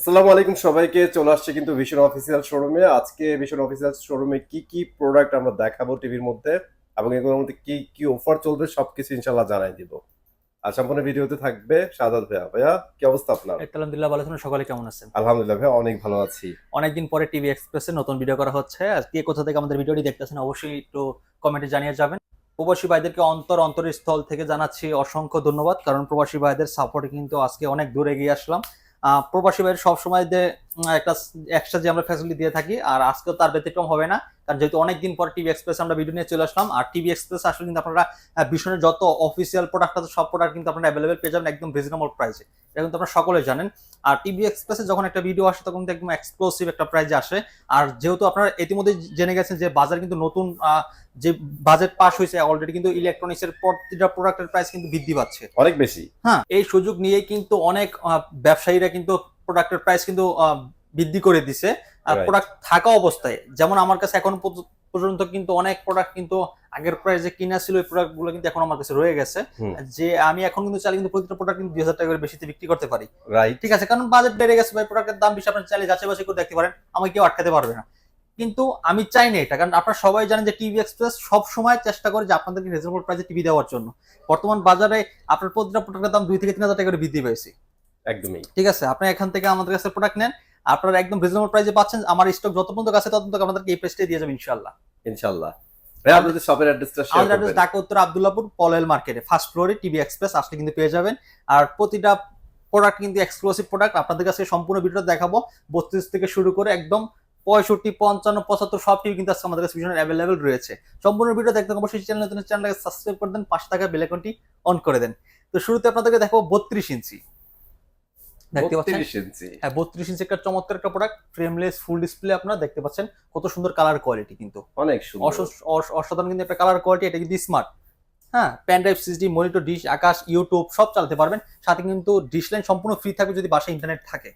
আসসালামু আলাইকুম সবাইকে চলে আসছে কিন্তু ভিশন অফিসিয়াল শোরুমে আজকে ভিশন অফিসিয়াল শোরুমে কি কি প্রোডাক্ট আমরা দেখাবো টিভির মধ্যে এবং এগুলোর মধ্যে কি কি অফার চলবে সবকিছু ইনশাল্লাহ জানাই দিব। আর সম্পূর্ণ ভিডিওতে থাকবে সাদাত ভাইয়া। ভাইয়া কি অবস্থা আপনার? আলহামদুলিল্লাহ ভালো আছেন সকালে কেমন আছেন? আলহামদুলিল্লাহ ভাইয়া অনেক ভালো আছি। অনেকদিন পরে টিভি এক্সপ্রেসে নতুন ভিডিও করা হচ্ছে। আর কে কোথা থেকে আমাদের ভিডিওটি দেখতেছেন অবশ্যই একটু কমেন্টে জানিয়ে যাবেন। প্রবাসী ভাইদেরকে অন্তর অন্তরস্থল থেকে জানাচ্ছি অসংখ্য ধন্যবাদ কারণ প্রবাসী ভাইদের সাপোর্টে কিন্তু আজকে অনেক দূরে এগিয়ে আসলাম। প্রবাসী ভাইয়ের সবসময় যে একটা এক্সট্রা যে আমরা ফ্যাসিলিটি দিয়ে থাকি আর আজকেও তার ব্যতিক্রম হবে না কারণ যেহেতু অনেকদিন পর টিভি এক্সপ্রেস আমরা ভিডিও নিয়ে চলে আসলাম আর টিভি এক্সপ্রেস আসলে কিন্তু আপনারা ভীষণের যত অফিসিয়াল প্রোডাক্ট আছে সব প্রোডাক্ট কিন্তু আপনারা অ্যাভেলেবেল পেয়ে যাবেন একদম রিজনেবল প্রাইসে এটা কিন্তু আপনারা সকলে জানেন। আর টিভি এক্সপ্রেসে যখন একটা ভিডিও আসে তখন কিন্তু একদম এক্সক্লুসিভ একটা প্রাইজে আসে। আর যেহেতু আপনারা ইতিমধ্যে জেনে গেছেন যে বাজার কিন্তু নতুন যে বাজেট পাস হয়েছে অলরেডি কিন্তু ইলেকট্রনিক্স এর প্রতিটা প্রোডাক্টের প্রাইস কিন্তু বৃদ্ধি পাচ্ছে। অনেক বেশি। হ্যাঁ এই সুযোগ নিয়ে কিন্তু অনেক ব্যবসায়ীরা কিন্তু প্রোডাক্টের প্রাইস কিন্তু বৃদ্ধি করে দিছে। আর প্রোডাক্ট থাকা অবস্থায় যেমন আমার কাছে এখন পর্যন্ত কিন্তু অনেক প্রোডাক্ট কিন্তু আগের প্রাইসে কিনা ছিল এই প্রোডাক্টগুলো কিন্তু এখন আমার কাছে রয়ে গেছে। যে আমি এখন কিন্তু চাইলে কিন্তু প্রতিটা প্রোডাক্ট কিন্তু দুই হাজার টাকা করে বেশিতে বিক্রি করতে পারি। রাইট ঠিক আছে কারণ বাজেট বেড়ে গেছে ভাই প্রোডাক্টের দাম বেশি আপনি চাইলে যাচাই বাছাই করে দেখতে পারেন। আমাকে কেউ আটকাতে পারবে না। কিন্তু আমি চাই না এটা কারণ আপনারা সবাই জানেন যে টিভি এক্সপ্রেস সব সময় চেষ্টা করে যে আপনাদেরকে রিজনেবল প্রাইসে টিভি দেওয়ার জন্য। বর্তমান বাজারে আপনার প্রতিটা প্রোডাক্টের দাম দুই থেকে তিন হাজার টাকা করে বৃদ্ধি পেয়েছে। একদমই। ঠিক আছে আপনি এখান থেকে আমাদের কাছে প্রোডাক্ট নেন। আপনারা একদম রিজনেবল প্রাইসে পাচ্ছেন আমার স্টক যত পর্যন্ত কাছে তত পর্যন্ত আপনাদেরকে এই প্রাইসটাই দিয়ে যাবেন ইনশাআল্লাহ। ইনশাল্লাহ ভাইয়া আপনাদের শপের অ্যাড্রেসটা শেয়ার আমাদের অ্যাড্রেস ঢাকা উত্তর আব্দুল্লাপুর পলেল মার্কেটে ফার্স্ট ফ্লোরে টিভি এক্সপ্রেস আসলে কিন্তু পেয়ে যাবেন। আর প্রতিটা প্রোডাক্ট কিন্তু এক্সক্লুসিভ প্রোডাক্ট আপনাদের কাছে সম্পূর্ণ ভিডিওটা দেখাবো। বত্রিশ থেকে শুরু করে একদম পঁয়ষট্টি পঞ্চান্ন পঁচাত্তর সব টিভি কিন্তু আমাদের কাছে ভীষণ অ্যাভেলেবেল রয়েছে। সম্পূর্ণ ভিডিও দেখতে অবশ্যই চ্যানেল নতুন চ্যানেলটাকে সাবস্ক্রাইব করে দেন পাঁচ টাকা বেলাকনটি অন করে দেন। তো শুরুতে আপনাদেরকে দেখাবো বত্রিশ ইঞ্চি দেখতে পাচ্ছেন? 32 হ্যাঁ বত্রিশ ইঞ্চি একটা চমৎকার একটা প্রোডাক্ট ফ্রেমলেস ফুল ডিসপ্লে আপনারা দেখতে পাচ্ছেন কত সুন্দর কালার কোয়ালিটি কিন্তু। অনেক অসাধারণ কিন্তু একটা কালার কোয়ালিটি এটা কিন্তু স্মার্ট হ্যাঁ প্যান ড্রাইভ সিসডি মনিটর ডিশ আকাশ ইউটিউব সব চালাতে পারবেন। সাথে কিন্তু ডিশ লাইন সম্পূর্ণ ফ্রি থাকবে যদি বাসায় ইন্টারনেট থাকে।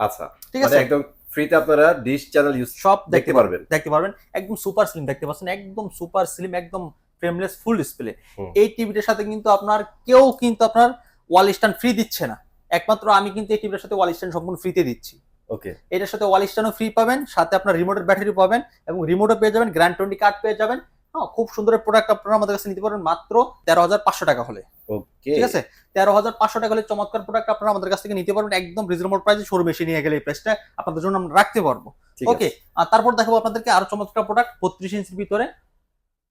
আচ্ছা ঠিক মানে আছে? একদম ফ্রিতে আপনারা ডিশ চ্যানেল ইউজ সব দেখতে পারবেন। দেখতে পারবেন। একদম সুপার স্লিম দেখতে পাচ্ছেন। একদম সুপার স্লিম একদম ফ্রেমলেস ফুল ডিসপ্লে। এই টিভিটার সাথে কিন্তু আপনার কেউ কিন্তু আপনার ওয়াল স্ট্যান্ড ফ্রি দিচ্ছে না। একমাত্র আমি কিন্তু এই টিভিটার সাথে ওয়াল স্ট্যান্ড সম্পূর্ণ ফ্রিতে দিচ্ছি। ওকে এটার সাথে ওয়াল স্ট্যান্ডও ফ্রি পাবেন সাথে আপনার রিমোটের ব্যাটারি পাবেন এবং রিমোটও পেয়ে যাবেন গ্র্যান্ড টোয়েন্টি কার্ড পেয়ে যাবেন। হ্যাঁ খুব সুন্দর প্রোডাক্ট আপনারা আমাদের কাছে নিতে পারবেন মাত্র তেরো হাজার পাঁচশো টাকা হলে। ওকে ঠিক আছে? তেরো হাজার পাঁচশো টাকা হলে চমৎকার প্রোডাক্ট আপনারা আমাদের কাছ থেকে নিতে পারবেন একদম রিজনেবল প্রাইসে শোরুমে এসে নিয়ে গেলে এই প্রাইসটা আপনাদের জন্য আমরা রাখতে পারব। ওকে আর তারপর দেখাবো আপনাদেরকে আরও চমৎকার প্রোডাক্ট বত্রিশ ইঞ্চির ভিতরে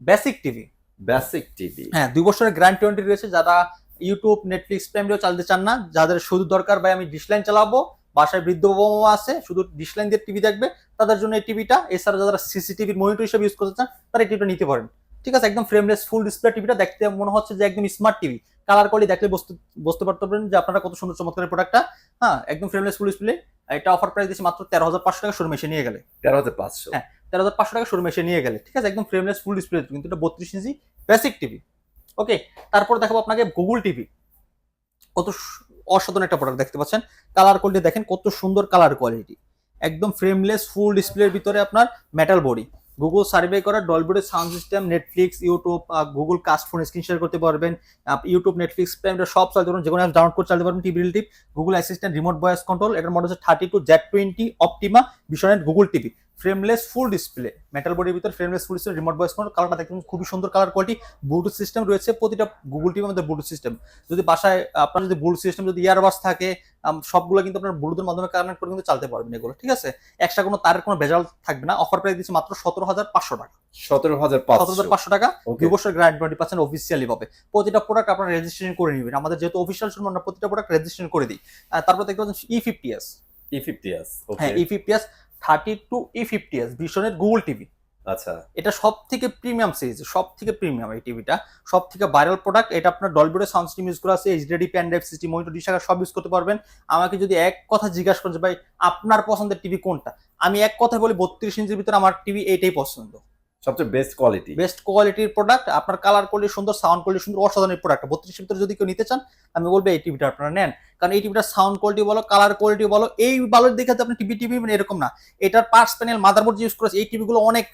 বেসিক টিভি বেসিক টিভি হ্যাঁ দুই বছরের গ্র্যান্ড টোয়েন্টি রয়েছে যারা ইউটিউব নেটফ্লিক্স প্রাইমরিও চালাতে চান না যাদের শুধু দরকার ভাই আমি ডিশ লাইন চালাবো বাসায় বৃদ্ধ বাবা মা আছে শুধু ডিশ লাইন দিয়ে টিভি দেখবে তাদের জন্য এই টিভিটা এছাড়া যারা সিসিটিভির মনিটর হিসেবে ইউজ করতে চান তারা এই টিভিটা নিতে পারেন। ঠিক আছে একদম ফ্রেমলেস ফুল ডিসপ্লে টিভিটা দেখতে মনে হচ্ছে যে একদম স্মার্ট টিভি কালার কোয়ালিটি দেখলে বুঝতে বুঝতে পারতে পারেন যে আপনারা কত সুন্দর চমৎকার প্রোডাক্টটা হ্যাঁ একদম ফ্রেমলেস ফুল ডিসপ্লে এটা অফার প্রাইস দিচ্ছি মাত্র তেরো হাজার পাঁচশো টাকা শোরুমে এসে নিয়ে গেলে। তেরো হাজার পাঁচশো। হ্যাঁ। তেরো হাজার পাঁচশো টাকা শোরুমে এসে নিয়ে গেলে। ঠিক আছে একদম ফ্রেমলেস ফুল ডিসপ্লে কিন্তু এটা বত্রিশ ইঞ্চি বেসিক টিভি ওকে তারপর দেখাবো আপনাকে গুগল টিভি কত অসাধারণ একটা প্রোডাক্ট দেখতে পাচ্ছেন। কালার কোয়ালিটি দেখেন, কত সুন্দর কালার কোয়ালিটি একদম ফ্রেমলেস ফুল ডিসপ্লের ভিতরে আপনার মেটাল বডি গুগল সার্ভে করা ডলবিডের sound system Netflix YouTube Google cast phone screen share করতে পারবেন। ইউটিউব নেটফ্লিক্স প্রাইম সব চালাতে পারবেন। যে কোনো ডাউনলোড করে চালাতে পারবেন TV relative Google assistant remote voice control এটার মডেল হচ্ছে thirty two Z twenty Optima বিশনেট Google TV frameless full display metal বডির ভিতরে frameless full display remote voice control কালারটা দেখতে খুবই সুন্দর কালার কোয়ালিটি ব্লুটুথ সিস্টেম রয়েছে, প্রতিটা গুগল টিভির মধ্যে ব্লুটুথ সিস্টেম যদি বাসায় আপনার যদি ব্লুটুথ সিস্টেম যদি ইয়ারবাস থাকে সবগুলো কিন্তু আপনার ব্লুটুথের মাধ্যমে কানেক্ট করে কিন্তু চালাতে পারবেন এগুলো ঠিক আছে? এক্সট্রা কোনো তারের কোনো ভেজাল থাকবে না। অফার প্রাইস দিচ্ছে মাত্র সতেরো হাজার পাঁচশো টাকা। সতেরো হাজার সতেরো হাজার পাঁচশো টাকা। দুই বছর গ্রান্ড টোয়েন্টি পার্সেন্ট অফিসিয়ালি পাবে। প্রতিটা প্রোডাক্ট আপনারা রেজিস্ট্রেশন করে নেবেন। আমাদের যেহেতু অফিসিয়াল শুনুন আমরা প্রতিটা প্রোডাক্ট রেজিস্ট্রেশন করে দিই। তারপর দেখতে পাচ্ছেন E fifty S E fifty S হ্যাঁ E fifty S thirty two E fifty S ভীষণের Google TV আচ্ছা। এটা সব থেকে প্রিমিয়াম সিরিজ সব থেকে প্রিমিয়াম এই টিভিটা। সব থেকে ভাইরাল প্রোডাক্ট এটা আপনার ডলবিডো সাউন্ড সিস্টেম ইউজ করা আছে HD pen drive system monitor dish সব ইউজ করতে পারবেন। আমাকে যদি এক কথা জিজ্ঞাসা করেন ভাই আপনার পছন্দের টিভি কোনটা? আমি এক কথা বলি বত্রিশ ইঞ্চির ভিতরে আমার টিভি এইটাই পছন্দ। সবচেয়ে বেস্ট কোয়ালিটি বেস্ট কোয়ালিটির প্রোডাক্ট আপনার কালার কোয়ালিটি সুন্দর সাউন্ড কোয়ালিটি সুন্দর অসাধারণ প্রোডাক্ট বত্রিশ ভিতরে যদি কেউ নিতে চান আমি বলব এই টিভিটা আপনারা নেন। কারণ এই টিভিটার সাউন্ড কোয়ালিটি বলো কালার কোয়ালিটি বলো এই ভালোর দেখে আপনি টিভি টিভি মানে এরকম না। এটার পার্টস প্যানেল মাদারবোর্ড ইউজ করেছে এই টিভিগুলো অনেক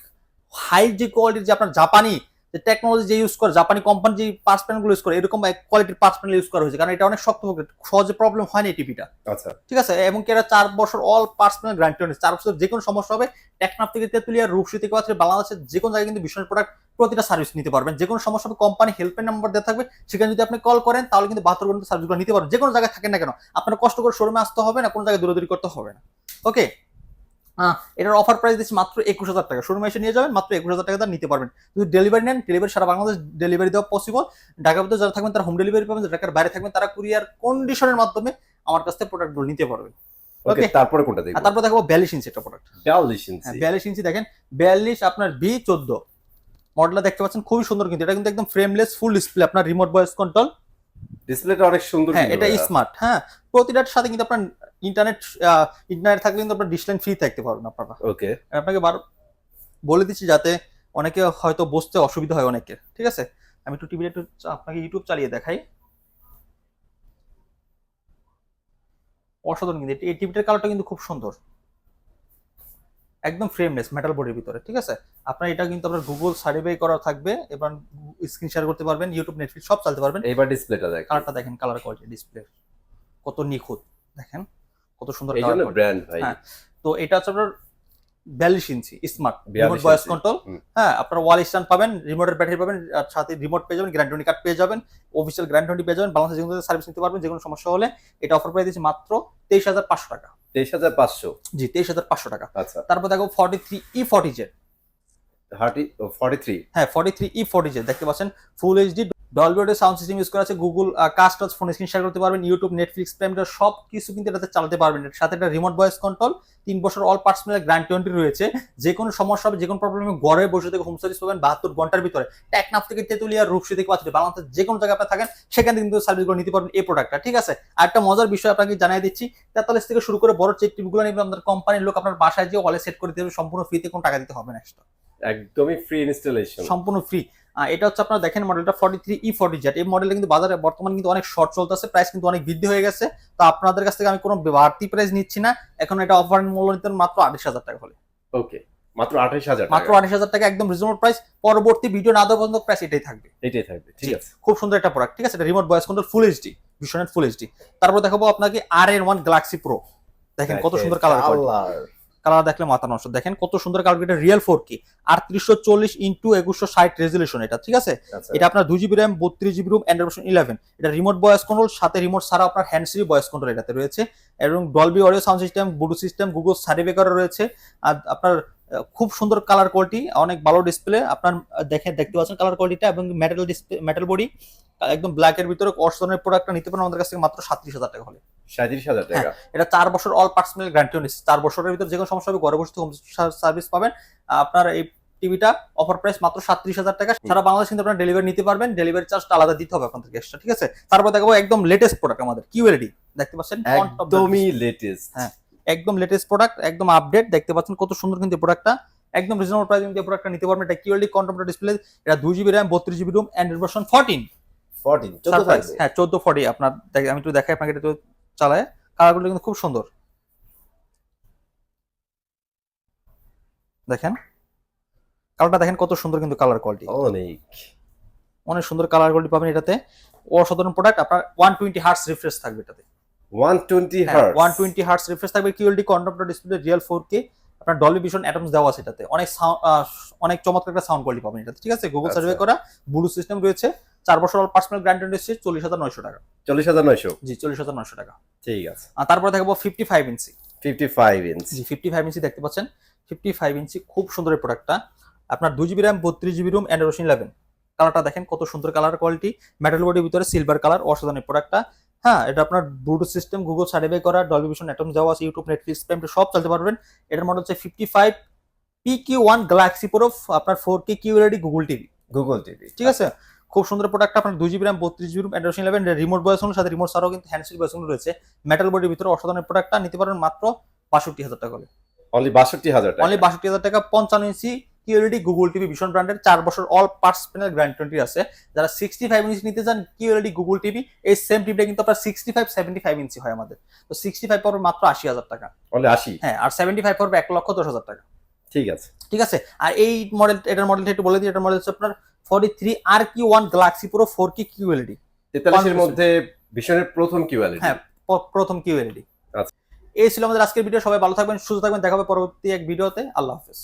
হাই যে কোয়ালিটির যে আপনার জাপানি যে টেকনোলজি যে ইউজ করে জাপানি কোম্পানি যে পার্সগুলো ইউজ করে এরকম কোয়ালিটির পার্স প্যানেল ইউজ করা হয়েছে। কারণ এটা অনেক শক্ত সহজে প্রবলেম হয়নি এই টিভিটা আচ্ছা। ঠিক আছে? এবং এটা চার বছর অল পার্সোনাল গ্যারান্টি রয়েছে। চার বছর যে কোনো সমস্যা হবে টেকনাফ থেকে তেতুলিয়া রূপসী থেকে আছে বাংলাদেশের যে কোনো জায়গায় কিন্তু ভীষণ প্রোডাক্ট প্রতিটা সার্ভিস নিতে পারবেন। যে কোনো সমস্যা হবে কোম্পানি হেল্পের নাম্বার দেওয়া থাকবে। সেখানে যদি আপনি কল করেন তাহলে কিন্তু বাহাত্তর ঘণ্টা সার্ভিসগুলো নিতে পারবেন। যে কোনো জায়গায় থাকেন না কেন আপনার কষ্ট করে শোরুমে আসতে হবে না কোনো জায়গায় দূরদূরি করতে হবে না। ওকে এটার অফার প্রাইস দিচ্ছি মাত্র একুশ হাজার টাকা। শোরুমে এসে নিয়ে যাবেন মাত্র একুশ হাজার টাকা নিতে পারবেন। যদি ডেলিভারি নেন ডেলিভারি সারা বাংলাদেশ ডেলিভারি দেওয়া পসিবল ঢাকার মধ্যে যারা থাকবেন তারা হোম ডেলিভারি পাবেন ঢাকার বাইরে থাকবেন তারা কুরিয়ার কন্ডিশনের মাধ্যমে আমার কাছ থেকে প্রোডাক্টগুলো নিতে পারবেন। ওকে তারপরে কোনটা আর তারপর দেখব বিয়াল্লিশ ইঞ্চি একটা প্রোডাক্ট বিয়াল্লিশ হ্যাঁ ইঞ্চি বিয়াল্লিশ ইঞ্চি দেখেন বিয়াল্লিশ আপনার বি চোদ্দ। মডেলটা দেখতে পাচ্ছেন খুবই সুন্দর কিন্তু এটা কিন্তু একদম ফ্রেমলেস ফুল ডিসপ্লে আপনার রিমোট ভয়েস কন্ট্রোল ডিসপ্লেটা অনেক সুন্দর হ্যাঁ এটা স্মার্ট হ্যাঁ। প্রতিটার সাথে কিন্তু আপনার ইন্টারনেট ইন্টারনেট থাকলে কিন্তু আপনার ডিসলাইন ফ্রি থাকতে পারবেন আপনারা। ওকে। আপনাকে বার বলে দিচ্ছি যাতে অনেকে হয়তো বসতে অসুবিধা হয় অনেকের ঠিক আছে? আমি একটু টিভিটা একটু আপনাকে ইউটিউব চালিয়ে দেখাই। অসাধারণ কিন্তু। এই টিভিটার কালারটা কিন্তু খুব সুন্দর। একদম ফ্রেমলেস মেটাল বডির ভিতরে ঠিক আছে? আপনার এটা কিন্তু আপনার গুগল সার্টিফাই করা থাকবে এবার স্ক্রিন শেয়ার করতে পারবেন ইউটিউব নেটফ্লিক্স সব চালাতে পারবেন। এবার ডিসপ্লেটা দেখ কালারটা দেখেন কালার কোয়ালিটি ডিসপ্লে কত নিখুঁত। দেখেন। কত সুন্দর এই জন্য ব্র্যান্ড ভাই। হ্যাঁ। তো এটা হচ্ছে আপনার বিয়াল্লিশ inch smart remote voice control হ্যাঁ আপনার ওয়াল স্ট্যান্ড পাবেন রিমোটের ব্যাটারি পাবেন আর সাথে রিমোট পেয়ে যাবেন গ্যারান্টি কার্ড পেয়ে যাবেন অফিসিয়াল গ্যারান্টি পেয়ে যাবেন বাংলাদেশে যেগুলো সার্ভিস নিতে পারবেন যে কোনো সমস্যা হলে এটা অফার প্রাইস দিচ্ছি মাত্র তেইশ হাজার পাঁচশো টাকা। তেইশ হাজার পাঁচশো? জি তেইশ হাজার পাঁচশো টাকা। আচ্ছা। তারপর দেখো forty three E forty Z forty three হ্যাঁ forty three E forty Z দেখতে পাচ্ছেন ফুল এইচডি ডলবিওডের সাউন্ড সিস্টেম ইউজ করা আছে Google cast touch phone screen share করতে পারবেন ইউটিউব নেটফ্লিক্স প্রাইম সব কিছু কিন্তু এটাতে চালাতে পারবেন। সাথে একটা রিমোট ভয়েস কন্ট্রোল তিন বছর অল পার্টস মিলে টোয়েন্টি রয়েছে। যে কোনো সমস্যা হবে যে কোনো প্রবলেমে ঘরে বসে থেকে হোম সার্ভিস পাবেন বাহাত্তর ঘণ্টার ভিতরে। টেকনাফ থেকে তেতুলিয়া রূপসী থেকে পাচ্ছে বাংলাদেশের যে কোনো জায়গায় আপনি থাকেন সেখান থেকে কিন্তু সার্ভিসগুলো নিতে পারবেন এই প্রোডাক্টটা ঠিক আছে? আর একটা মজার বিষয় আপনাকে জানিয়ে দিচ্ছি তেতাল্লিশ থেকে শুরু করে বড় চেক টিপগুলো নিয়ে আপনার কোম্পানির লোক আপনার বাসায় যে ওয়ালে সেট করে দেবে সম্পূর্ণ ফ্রিতে কোনো টাকা দিতে হবে না। একদমই ফ্রি ইনস্টলেশন সম্পূর্ণ ফ্রি এটা হচ্ছে আপনারা দেখেন মডেলটা forty three E forty Z এই মডেলটা কিন্তু বাজারে বর্তমানে কিন্তু অনেক শর্ট চলতেছে প্রাইস কিন্তু অনেক বৃদ্ধি হয়ে গেছে। তো আপনাদের কাছ থেকে আমি কোনো বাড়তি প্রাইস নিচ্ছি না। এখন এটা অফার মূল্য নিতেন মাত্র আঠাশ হাজার টাকা হলে। ওকে মাত্র আঠাইশ হাজার মাত্র আঠাশ হাজার টাকা একদম রিজনেবল প্রাইস পরবর্তী ভিডিও না দেওয়া পর্যন্ত প্রাইস এটাই থাকবে। এটাই থাকবে ঠিক আছে। খুব সুন্দর একটা প্রোডাক্ট ঠিক আছে? এটা remote voice control full HD ভিশনের full HD তারপর দেখাবো আপনাকে আর এন ওয়ান গ্যালাক্সি প্রো দেখেন কত সুন্দর কালার কালার দেখলে মাথা নষ্ট। দেখেন কত সুন্দর কালার এটা রিয়েল ফোর কি? আর ত্রিশশো চল্লিশ ইন্টু একুশশো ষাট রেজুলেশন এটা ঠিক আছে? আচ্ছা। এটা আপনার দুই জিবি র্যাম বত্রিশ GB ROM Android version eleven এটা রিমোট ভয়েস কন্ট্রোল সাথে রিমোট ছাড়া আপনার হ্যান্ডসি ভয়েস কন্ট্রোল এটাতে রয়েছে। এবং ডলবি অডিও সাউন্ড সিস্টেম বুডু সিস্টেম গুগল সার্টিফিকেট রয়েছে। আর আপনার খুব সুন্দর কালার কোয়ালিটি অনেক ভালো ডিসপ্লে আপনার দেখে দেখতে পাচ্ছেন কালার কোয়ালিটিটা এবং মেটাল ডিসপ্লে মেটাল বডি একদম ব্ল্যাক এর ভিতরে অর্শনের প্রোডাক্টটা নিতে পারেন আমাদের কাছ থেকে মাত্র সাতত্রিশ হাজার টাকা হলে। সাঁত্রিশ হাজার টাকা? এটা চার বছর অল পার্টস মিলে গ্যারান্টি নিচ্ছে। চার বছরের ভিতরে যে কোনো সমস্যা হবে ঘরে বসে হোম সার্ভিস পাবেন। আপনার এই টিভিটা অফার প্রাইস মাত্র সাতত্রিশ হাজার টাকা। সারা বাংলাদেশ কিন্তু আপনার ডেলিভারি নিতে পারবেন। ডেলিভারি চার্জটা আলাদা দিতে হবে আপনাদেরকে এক্সট্রা ঠিক আছে? তারপর দেখাবো একদম লেটেস্ট প্রোডাক্ট আমাদের কিউএলডি দেখতে পাচ্ছেন? একদমই লেটেস্ট হ্যাঁ। একদম লেটেস্ট প্রোডাক্ট একদম আপডেট দেখতে পাচ্ছেন কত সুন্দর কিন্তু প্রোডাক্টটা একদম রিজনেবল প্রাইস কিন্তু প্রোডাক্টটা নিতে পারবেন। এটা কিউএলডি কন্ট্রোমটার ডিসপ্লে এটা দুই জিবি র্যাম বত্রিশ GB ROM Android version fourteen fourteen হ্যাঁ চোদ্দ ফর্টি আপনার আমি একটু দেখাই আপনাকে এটা চালায়। কালারগুলো কিন্তু খুব সুন্দর। দেখেন। কালারটা দেখেন কত সুন্দর কিন্তু কালার কোয়ালিটি অনেক। অনেক সুন্দর কালার কোয়ালিটি পাবেন এটাতে। অসাধারণ প্রোডাক্ট আপনার ওয়ান টোয়েন্টি হার্টস রিফ্রেশ থাকবে এটাতে। ওয়ান টোয়েন্টি হ্যাঁ, hertz one twenty hertz refresh থাকবে। QLED contractor display real four K আপনার ডলবি ভিশন অ্যাটমস দেওয়া আছে এটাতে। অনেক অনেক চমৎকার একটা সাউন্ড কোয়ালিটি পাবেন এটাতে। ঠিক আছে? গুগল আচ্ছা। সার্ভে করা ব্লু সিস্টেম রয়েছে। চার বছর পার্সোনাল গ্যারান্টি রয়েছে চল্লিশ হাজার নয়শো টাকা। চল্লিশ হাজার নয়শো? জি চল্লিশ হাজার নয়শো টাকা। ঠিক আছে। আর তারপরে দেখাবো fifty five inch fifty five inch G fifty five inch দেখতে পাচ্ছেন। ফিফটি ফাইভ ইঞ্চি খুব সুন্দর এই প্রোডাক্টটা আপনার দুই জিবি র্যাম বত্রিশ জিবি রুম অ্যান্ড্রয়েড ইলেভেন কালারটা দেখেন কত সুন্দর কালার কোয়ালিটি মেটাল বডির ভিতরে সিলভার কালার অসাধারণ প্রোডাক্টটা হ্যাঁ এটা আপনার ব্লুটুথ সিস্টেম গুগল সার্টিফাই করা ডলবি ভিশন অ্যাটম যাওয়া আছে ইউটিউব নেটফ্লিক্স প্রাইম সব চালাতে পারবেন। এটার মডেল হচ্ছে fifty five P Q one Galaxy Pro আপনার four K QLED Google TV Google TV ঠিক আছে? খুব সুন্দর প্রোডাক্ট আপনার দুই জিবি র্যাম বত্রিশ GB Android eleven remote voice সাথে রিমোট ছাড়াও কিন্তু হ্যান্ডসেল বয়স রয়েছে। মেটাল বডির ভিতরে অসাধারণ প্রোডাক্টটা নিতে পারেন মাত্র বাষট্টি হাজার টাকা হলে অনলি বাষট্টি হাজার টাকা। অনলি বাষট্টি হাজার টাকা পঞ্চান্ন ইঞ্চি কিউএলডি গুগল টিভি ভীষণ ব্র্যান্ডের চার বছর all parts panel guarantee আছে। যারা সিক্সটি ফাইভ ইঞ্চি নিতে চান কিউএলডি গুগল টিভি এই সেম টিভিটা কিন্তু আপনার sixty five seventy five inch হয় আমাদের। তো সিক্সটি ফাইভ পড়বে মাত্র আশি হাজার টাকা। আশি? হ্যাঁ আর সেভেন্টি ফাইভ পড়বে এক লক্ষ দশ হাজার টাকা। ঠিক আছে। ঠিক আছে? আর এই মডেল এটার মডেলটা একটু বলে দিই এটার মডেল হচ্ছে আপনার ফর্টি থ্রি আর কি ওয়ান গ্যালাক্সি পুরো ফোর কি কিউএলইডি। তেতাল্লিশের মধ্যে ভিশনের প্রথম কিউএলইডি। হ্যাঁ প্রথম কিউএলইডি। আচ্ছা। এই ছিল আমাদের আজকের ভিডিও সবাই ভালো থাকবেন সুস্থ থাকবেন দেখা হবে পরবর্তী এক ভিডিওতে আল্লাহ হাফেজ।